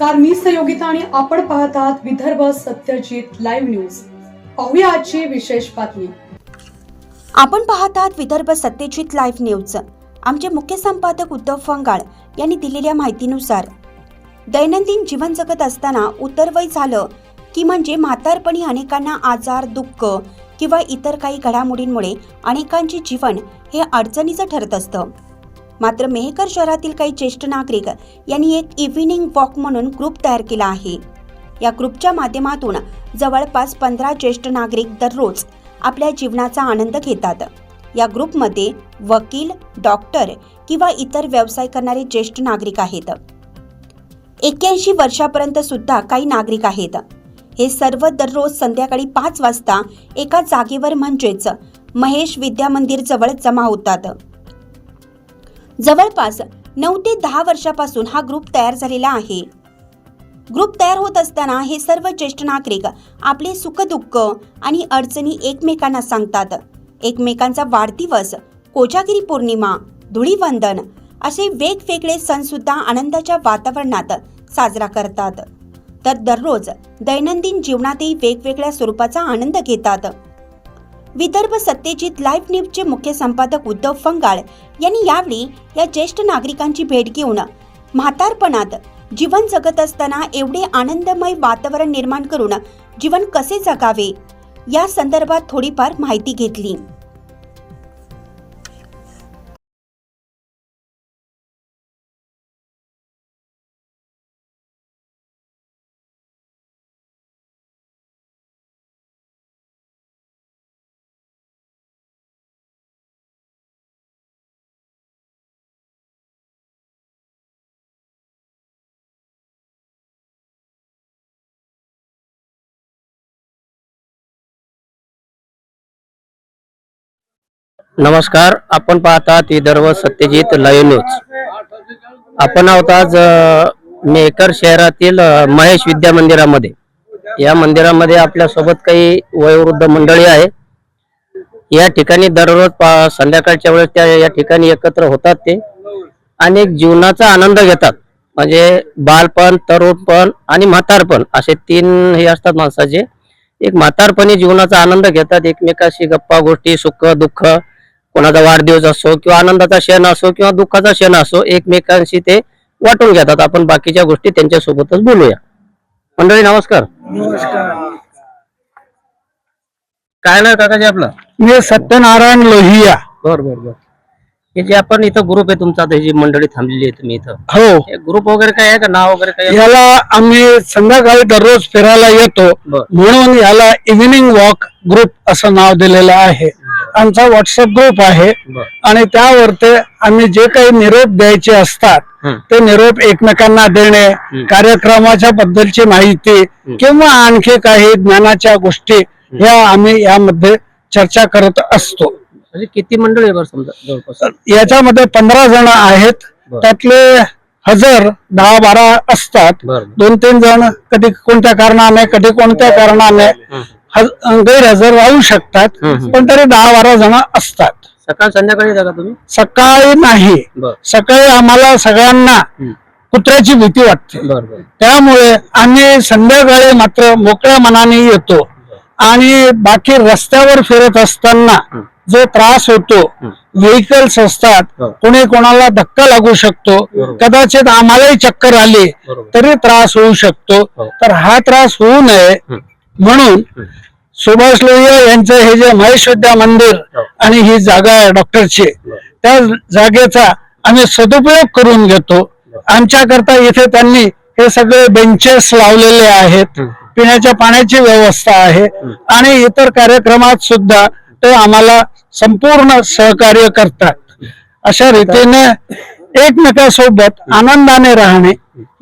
नमस्कार मी सहयोगिता आणि आपण पाहत आहात विदर्भ सत्यजित लाईव्ह न्यूज. पाहूया आजची विशेष बातमी. आपण पाहत आहात विदर्भ सत्यजित लाईव्ह न्यूज. आमचे मुख्य संपादक उद्धव फंगाळ यांनी दिलेल्या माहितीनुसार दैनंदिन जीवन जगत असताना उत्तरवय झालं की म्हणजे म्हातारपणी अनेकांना आजार दुःख किंवा इतर काही घडामोडींमुळे अनेकांचे जीवन हे अडचणीचं ठरत असतं. मात्र मेहकर शहरातील काही ज्येष्ठ नागरिक यांनी एक इव्हिनिंग वॉक म्हणून ग्रुप तयार केला आहे. या ग्रुपच्या माध्यमातून जवळपास पंधरा ज्येष्ठ नागरिक दररोज आपल्या जीवनाचा आनंद घेतात. या ग्रुपमध्ये वकील डॉक्टर किंवा इतर व्यवसाय करणारे ज्येष्ठ नागरिक आहेत. एक्क्याऐंशी वर्षापर्यंत सुद्धा काही नागरिक आहेत. हे सर्व दररोज संध्याकाळी पाच वाजता एका जागेवर म्हणजेच महेश विद्या मंदिर जवळ जमा होतात. जवळपास नऊ ते दहा वर्षापासून हा ग्रुप तयार झालेला आहे. ग्रुप तयार होत असताना हे सर्व ज्येष्ठ नागरिक आपले सुखदुःख आणि अडचणी एकमेकांना सांगतात. एकमेकांचा वाढदिवस कोजागिरी पौर्णिमा धुळीवंदन असे वेगवेगळे सण सुद्धा आनंदाच्या वातावरणात साजरा करतात. तर दररोज दैनंदिन जीवनातही वेगवेगळ्या स्वरूपाचा आनंद घेतात. विदर्भ सत्यजित लाईव्ह न्यूजचे मुख्य संपादक उद्धव फंगाळ यांनी यावेळी या ज्येष्ठ नागरिकांची भेट घेऊन म्हातारपणात जीवन जगत असताना एवढे आनंदमय वातावरण निर्माण करून जीवन कसे जगावे या संदर्भात थोडीफार माहिती घेतली. नमस्कार आपण पाहतात विदर्भ सत्यजित लाईव्ह न्यूज आपण आहोत आज मेकर शहरातील महेश विद्या मंदिरामध्ये. या मंदिरामध्ये आपल्यासोबत काही वयोवृद्ध मंडळी आहे. या ठिकाणी दररोज संध्याकाळच्या वेळेस त्या या ठिकाणी एकत्र होतात ते. आणि एक जीवनाचा आनंद घेतात. म्हणजे बालपण तरुणपण आणि म्हातारपण असे तीन हे असतात माणसाचे. एक म्हातारपणी जीवनाचा आनंद घेतात. एकमेकाशी गप्पा गोष्टी सुख दुःख कोणाचा वाढदिवस असो किंवा आनंदाचा क्षण असो किंवा दुःखाचा क्षण असो एकमेकांशी ते वाटून घेतात. आपण बाकीच्या गोष्टी त्यांच्या सोबतच बोलूया. मंडळी नमस्कार. काय नाव काकाजी आपलं? मी सत्यनारायण लोहिया. बर बर बर. हे जे आपण इथं ग्रुप आहे तुमचा आता जी मंडळी थांबलेली आहे तुम्ही इथं. हो. ग्रुप वगैरे काय आहे का? नाव वगैरे काय आहे? याला आम्ही संध्याकाळी दररोज फिरायला येतो. बर. म्हणून याला इव्हिनिंग वॉक ग्रुप असं नाव दिलेलं आहे. आमचा व्हॉट्सअप ग्रुप आहे. आणि त्यावरती आम्ही जे काही निरोप द्यायचे असतात. ते निरोप एकमेकांना देणे कार्यक्रमाच्या बद्दलची माहिती किंवा आणखी काही ज्ञानाच्या गोष्टी ह्या आम्ही यामध्ये चर्चा करत असतो. म्हणजे किती मंडळी याच्यामध्ये पंधरा जण आहेत. त्यातले हजर दहा बारा असतात. दोन तीन जण कधी कोणत्या कारणाने कधी कोणत्या कारणाने गैरहजर राहू शकतात. पण तरी दहा बारा जण असतात सकाळ संध्याकाळी जागा तुम्ही सकाळी नाही बर सकाळी आम्हाला सगळ्यांना. कुत्र्याची भीती वाटते बर बर त्यामुळे आम्ही संध्याकाळी मात्र मोकळ्या मनाने येतो आणि बाकी रस्त्यावर फिरत असताना. जो त्रास होतो. व्हेकल्स असतात हो. कोणी कोणाला धक्का लागू शकतो बरोबर. कदाचित आम्हालाही चक्कर आली बरोबर तरी त्रास होऊ शकतो हो. तर हा त्रास होऊ नये हं. म्हणून हं. सुभाष लोहिया यांचं हे जे महेश विद्या मंदिर हो. आणि ही जागा आहे डॉक्टरची त्या जागेचा आम्ही सदुपयोग करून घेतो. आमच्या करता इथे त्यांनी हे सगळे बेंचेस लावलेले आहेत. हं. पिण्याच्या पाण्याची व्यवस्था आहे. आणि इतर कार्यक्रमात सुद्धा ते आम्हाला संपूर्ण सहकार्य करतात. अशा रीतीने एकमेकांसोबत आनंदाने राहणे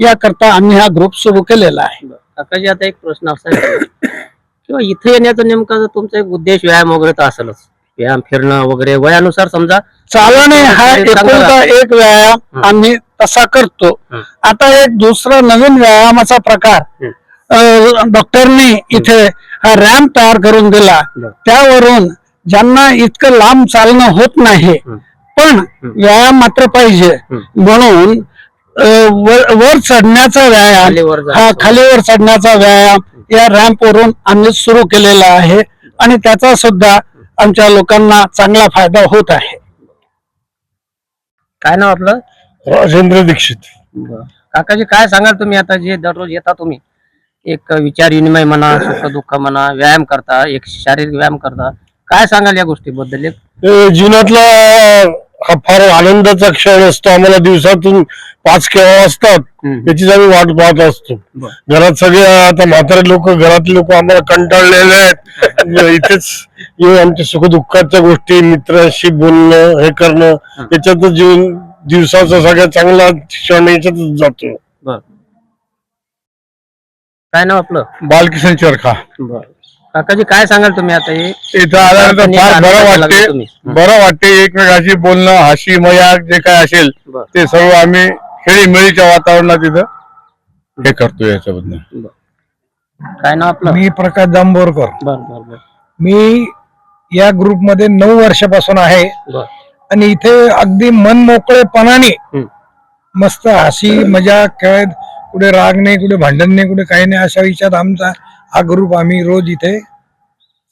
याकरता आम्ही हा ग्रुप सुरू केलेला आहे. काकाजी आता एक प्रश्न असा आहे किंवा इथे येण्याचा नेमका जर तुमचा एक उद्देश व्यायाम वगैरे तर असेलच व्यायाम फिरणं वगैरे वयानुसार समजा चालणे हा शरीर चांगलं एकुलता राहतं. एक व्यायाम. आम्ही तसा करतो हं. आता एक दुसरा नवीन व्यायामाचा प्रकार हं. अ, डॉक्टरनी इथे हा रॅम्प तयार करून दिला बरं. त्यावरून ज्यांना इतकं लांब चालणं होत नाही हं. पण व्यायाम मात्र पाहिजे हं. म्हणून वर वर चढण्याचा व्यायाम खाली वर जायचं. हा खालीवर चढण्याचा व्यायाम या रॅम्प वरून आम्ही सुरू केलेला आहे आणि त्याचा सुद्धा आमच्या लोकांना चांगला फायदा होत आहे. काय नाव आपलं? राजेंद्र दीक्षित. काकाजी काय सांगाल तुम्ही आता जे दररोज येता तुम्ही? एक विचार विनिमय म्हणा सुख दुःख म्हणा व्यायाम करता एक शारीरिक व्यायाम करता. काय सांगाल या गोष्टीबद्दल? एक जीवनातला हा फार आनंदाचा क्षण असतो. आम्हाला दिवसातून पाच केव्हा असतात. याचीच आम्ही वाट पाहत असतो. घरात सगळे आता म्हातारे लोक घरातले लोक आम्हाला कंटाळलेले आहेत. इथेच येऊन आमच्या सुखदुःखाच्या गोष्टी मित्रांशी बोलणं हे करणं याच्यातच जीवन दिवसाचा सगळ्यात चांगला क्षण याच्यातच जातो. काय नाव आपलं? बालकिशन चरखा. बर. काकाजी काय सांगाल तुम्ही आता हे? इथं आल्यानंतर फार बरं वाटते. तुम्ही. बरं वाटते एकमेकाशी बोलणं हाशी मजाक जे काय असेल बर. ते सर्व आम्ही खेळीमेळीच्या वातावरणात इथं हे करतो याच्याबद्दल. काय नाव आपलं? मी प्रकाश जांभोरकर. बर बर बर. मी या ग्रुपमध्ये नऊ वर्षापासून आहे. बर. आणि इथे अगदी मन मोकळेपणाने. मस्त हसी मजाक खेळत कुठे राग नाही कुठे भांडण नाही कुठे काही नाही अशा विचारात आमचा हा ग्रुप आम्ही रोज इथे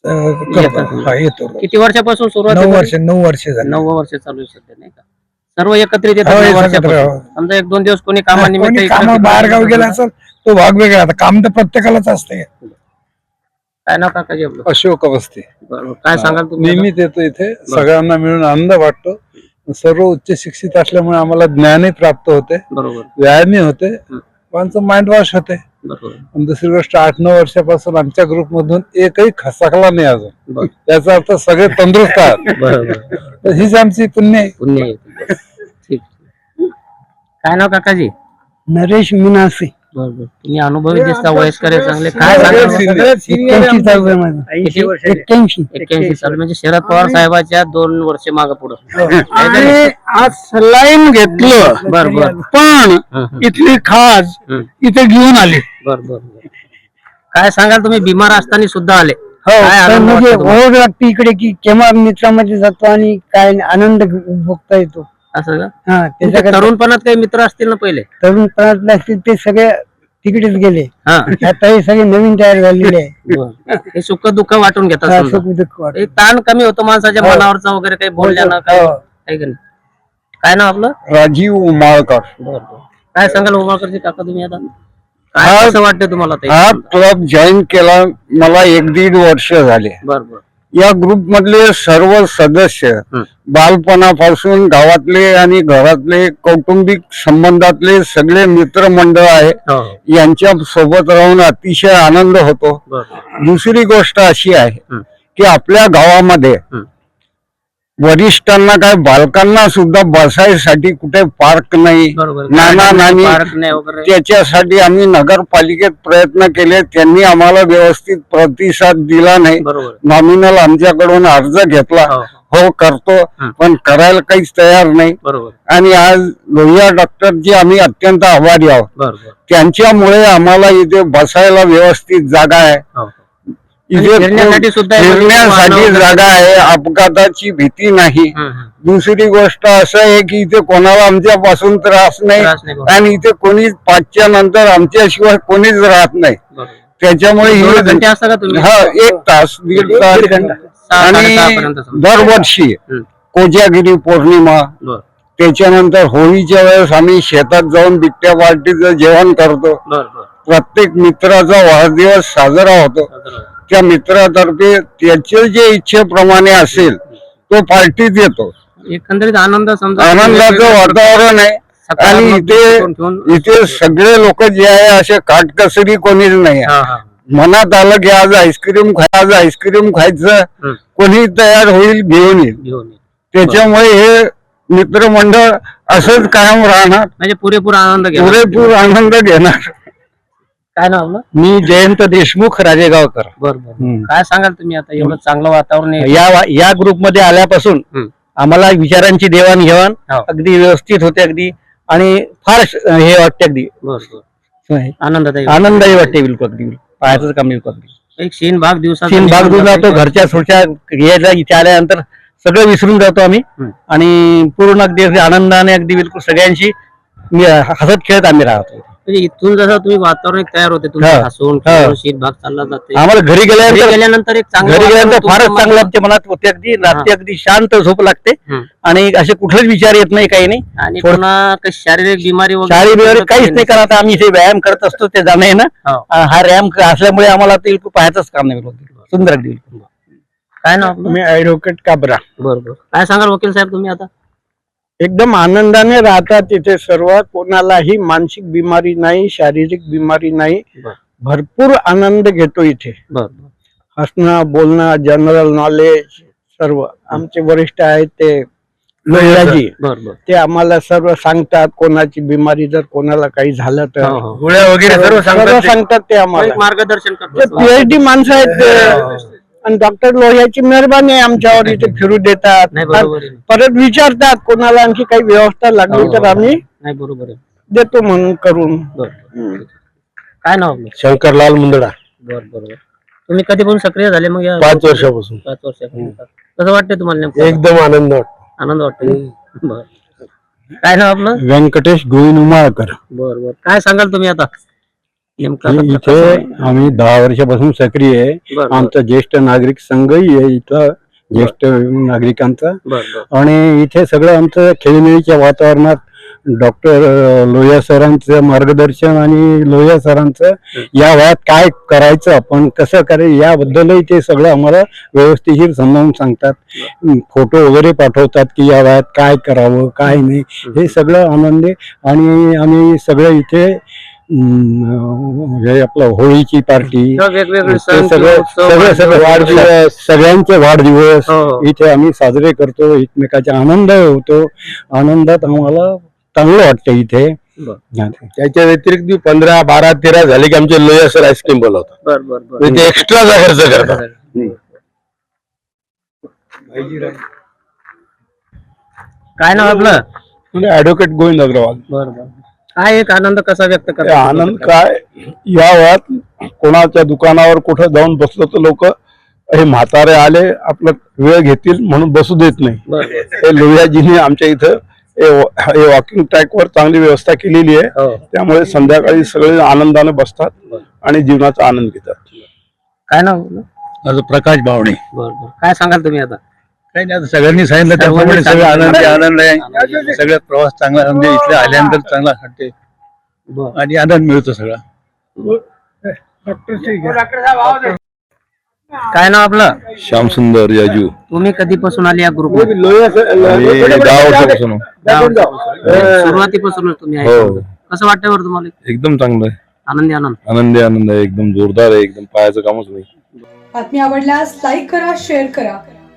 अं, करतो. येतात. हा येतो रोज. किती वर्षापासून सुरुवात नऊ आहे वर्ष नऊ वर्ष झाली. नऊ वर्ष चालू आहे सध्या नाही का? सर्व एकत्रित येतात हो, नऊ एकत्र, वर्षापासून. हो. समजा एक दोन दिवस कोणी कामानिमित्त कोणी काम बाहेर गावी गेला. असेल तो भाग वेगळा आता काम तर प्रत्येकालाच असते काय काकाजी आपलं? अशोक अवस्थे. बरोबर काय सांगाल तुम्ही? आता? नेहमीच येतो इथे. सगळ्यांना मिळून आनंद वाटतो. सर्व उच्च शिक्षित असल्यामुळे आम्हाला ज्ञानही प्राप्त होते. बरोबर. व्यायामही होते. आमचं माइंड वॉश होते दुसरी गोष्ट आठ नऊ वर्षापासून आमच्या ग्रुप मधून एकही खसाकला नाही अजून. बर. याचा अर्थ सगळे तंदुरुस्त आहात. बरोबर. तर हीच आमची पुण्य आहे. पुण्य काय नाव काकाजी? नरेश मिनासे बरोबर तुम्ही अनुभवी दिसता वयस्कर आहे चांगले काय सांगाल एक्क्याऐंशी चालू आहे माझं. किती? एक्क्याऐंशी. एक्क्याऐंशी साल. म्हणजे शरद पवार साहेबाच्या दोन वर्ष माग पुढं. आणि आज सलाईन घेतलं. बर बर. पण इथली खाज हं. इथे घेऊन आली. बर बर बर. काय सांगाल तुम्ही? बिमार असताना सुद्धा आले. हो म्हणजे? ओढ लागते इकडे की केव्हा मित्रामध्ये जातो आणि काय आनंद भोगता येतो. असं का? हा तुमच्या त्याच्याकडे तरुणपणात काही मित्र असतील ना पहिले? तरुणपणातले असतील ते सगळे तिकडेच गेले. हा. आता हे सगळे नवीन तयार झालेले आहे. बर. हे सुख दुःख वाटून घेतात हा, समजा. सुख दुःख वाटतं. एक ताण कमी होतो माणसाच्या हो. मनावरचा वगैरे काही बोलल्यानं काय हो. आहे का नाही काय नाव आपलं? राजीव उमाळकर. बर बर. काय सांगाल उमाकरची काका तुम्ही आता? काय हा- कसं वाटतं तुम्हाला ते? हा क्लब जॉईन केला मला एक दीड वर्ष झाले. बर बर. या ग्रुप मधले सर्व सदस्य. बालपणापासून गावातले आणि घरातले कौटुंबिक संबंधातले सगळे मित्रमंडळ आहे हो यांच्या सोबत राहून अतिशय आनंद होतो दुसरी गोष्ट अशी आहे. की आपल्या गावामध्ये. वरिष्ठांना काय बालकांना सुद्धा बसायसाठी कुठे पार्क नाही. नाना नानी त्याच्यासाठी आम्ही नगरपालिकेत प्रयत्न केले. त्यांनी आम्हाला व्यवस्थित प्रतिसाद दिला नाही. नॉमिनल आमच्याकडून अर्ज घेतला. हो, हो करतो. पण करायला काहीच तयार नाही. आणि आज लोहिया डॉक्टरची आम्ही अत्यंत आभारी आहोत. त्यांच्यामुळे आम्हाला इथे बसायला व्यवस्थित जागा आहे. हो. इथे फिरण्यासाठी सुद्धा जागा आहे अपघाताची भीती नाही. दुसरी गोष्ट असं आहे की इथे कोणाला आमच्यापासून त्रास नाही त्रास नाही बरोबर. आणि इथे कोणी पाचच्या नंतर आमच्याशिवाय कोणीच राहत नाही. त्याच्यामुळे ही एक तास दीड तास. आणि. दरवर्षी. कोजागिरी पौर्णिमा त्याच्यानंतर होळीच्या वेळेस आम्ही शेतात जाऊन बिट्ट्या पार्टीचं जेवण करतो. प्रत्येक मित्राचा वाढदिवस साजरा होतो. त्या मित्रातर्फे त्याचे जे इच्छेप्रमाणे असेल तो पार्टीत येतो एकंदरीत आनंद समजा आनंदाचं वातावरण आहे. आणि इथे इथे सगळे लोक जे आहे असे काटकसरी कोणीच नाही आहे. मनात आलं की आज आईस्क्रीम खाय आज आईस्क्रीम खायचं. कोणी तयार होईल घेऊन येईल. घेऊन ये. त्याच्यामुळे हे मित्रमंडळ असंच कायम राहणार. म्हणजे पुरेपूर आनंद घ्या पुरेपूर आनंद घेणार. काय नाव आपलं? मी जयंत देशमुख राजेगावकर. बर बर. काय सांगाल तुम्ही आता? एवढं चांगलं वातावरण आहे. या या ग्रुपमध्ये आल्यापासून. आम्हाला विचारांची देवाणघेवाण हो. अगदी व्यवस्थित होते अगदी. आणि फार श- हे वाटते अगदी. बर आनंददायी आनंदही वाटते बिलकुल अगदी. पाहायचं काम बिलकुल अगदी. एक शीन भाग दिवसात तीन भाग देऊन जातो. घरच्या सोडच्या यायला इथे आल्यानंतर सगळं विसरून जातो आम्ही. आणि पूर्ण अगदी अगदी आनंदाने अगदी बिलकुल सगळ्यांशी मी हसत खेळत आम्ही राहतो. म्हणजे इथून जसं तुम्ही वातावरण एक तयार होते तुमचं हा. हसून हा. खेळून शीतभाग चालला जाते आम्हाला घरी घरी गेल्यानंतर गेल्यानंतर एक चांगलं घरी गेल्यानंतर वातावरण फारच तुमच्या चांगलं मनात- वाटते मनात होते अगदी रात्री अगदी शांत झोप लागते हं. आणि असे कुठलेच विचार येत नाही काही नाही आणि थोडं- पुन्हा काही शारीरिक बिमारी वगैरे शाळी काहीच नाही करत आम्ही इथे व्यायाम करत असतो ते जाणं आहे ना हो. हा रॅम असल्यामुळे आम्हाला ते बिलकुल पाहायचंच काम नाही बिलकुल. सुंदर अगदी बिलकुल. काय ना मी ऍडव्होकेट काबरा बरोबर काय सांगाल वकील साहेब तुम्ही आता एकदम आनंदाने राहतात तिथे सर्व. कोणालाही मानसिक बिमारी नाही शारीरिक बिमारी नाही. भरपूर आनंद घेतो इथे. हसणं बोलणं जनरल नॉलेज सर्व. आमचे वरिष्ठ आहेत ते लोहियाजी. ते आम्हाला सर्व सांगतात कोणाची बिमारी जर कोणाला काही झालं तर. हो, हो. गोळ्या वगैरे सर्व सांगतात ते. आम्हाला. मार्गदर्शन पीएचडी माणसं आहेत ते. आणि डॉक्टर लोहियाची मेहरबानी आहे आमच्यावर इथे फिरू देतात. नाही बरोबर आहे. परत विचारतात कोणाला आणखी काही व्यवस्था लागली हो, तर हो. आम्ही नाही बरोबर आहे. देतो म्हणून करून. काय नाव आपलं? शंकरलाल मुंदडा. बर बरोबर तुम्ही कधीपासून सक्रिय झाले मग या पाच वर्षापासून. पाच वर्षापासून? कसं वाटतंय तुम्हाला नेमकं? एकदम आनंद वाटतो. आनंद वाटतो बर. काय नाव आपलं? व्यंकटेश गोविंद उमाळकर. बर बर. काय सांगाल तुम्ही आता? इथे आम्ही दहा वर्षापासून सक्रिय आहे. आमचा ज्येष्ठ नागरिक संघही आहे इथं ज्येष्ठ नागरिकांचा. आणि इथे सगळं आमचं खेळीमेळीच्या वातावरणात डॉक्टर लोहिया सरांचं मार्गदर्शन आणि लोहिया सरांचं या वयात काय करायचं आपण कसं करायचं याबद्दलही ते सगळं आम्हाला व्यवस्थिशीर समजावून सांगतात. फोटो वगैरे पाठवतात की या वयात काय करावं काय नाही हे सगळं आनंदी. आणि आम्ही सगळं इथे हे आपलं होळीची पार्टी किंवा वेगवेगळे सण सगळं वाढदिवस. सगळ्यांचे वाढदिवस हो, हो. इथे आम्ही साजरे करतो एकमेकाचा आनंद होतो. आनंदात आम्हाला चांगलं वाटतं इथे. त्याच्या व्यतिरिक्त पंधरा बारा तेरा झाले की आमचे लोया सर आईस्क्रीम बोलवतात बर बर बर. म्हणजे ते एक्स्ट्राचा खर्च करतात. काय नाव आपलं? ऍडव्होकेट गोविंद अग्रवाल. बर बर. काय एक आनंद कसा व्यक्त ते करता आनंद काय? या वयात कोणाच्या दुकानावर कुठं जाऊन बसलो तर लोक हे म्हातारे आले आपलं वेळ घेतील म्हणून बसू देत नाही. बर. हे लोहियाजीने आमच्या इथं हे वॉकिंग ट्रॅकवर चांगली व्यवस्था केलेली आहे. हो. त्यामुळे संध्याकाळी सगळे आनंदाने बसतात आणि जीवनाचा आनंद घेतात. काय नाव आपलं? माझं प्रकाश बावणे बर बर. काय सांगाल तुम्ही आता? नाही आता सगळ्यांनी सांगितलं त्याप्रमाणे सगळं आनंद आनंद आहे. सगळ्यात प्रवास चांगला म्हणजे इथले आल्यानंतर चांगला वाटते बर. आणि आनंद मिळतो सगळा. काय नाव आपलं? श्याम सुंदर याजू. तुम्ही कधीपासून आले या ग्रुप दहा वर्षापासून. सुरुवातीपासूनच तुम्ही आहे. हो. कसं वाटतं बरं तुम्हाला? एकदम चांगलं आहे. आनंदी आनंद. आनंदी आनंद आहे. एकदम जोरदार आहे. एकदम पायाचं कामच नाही. बातमी आवडल्यास लाईक करा शेअर करा.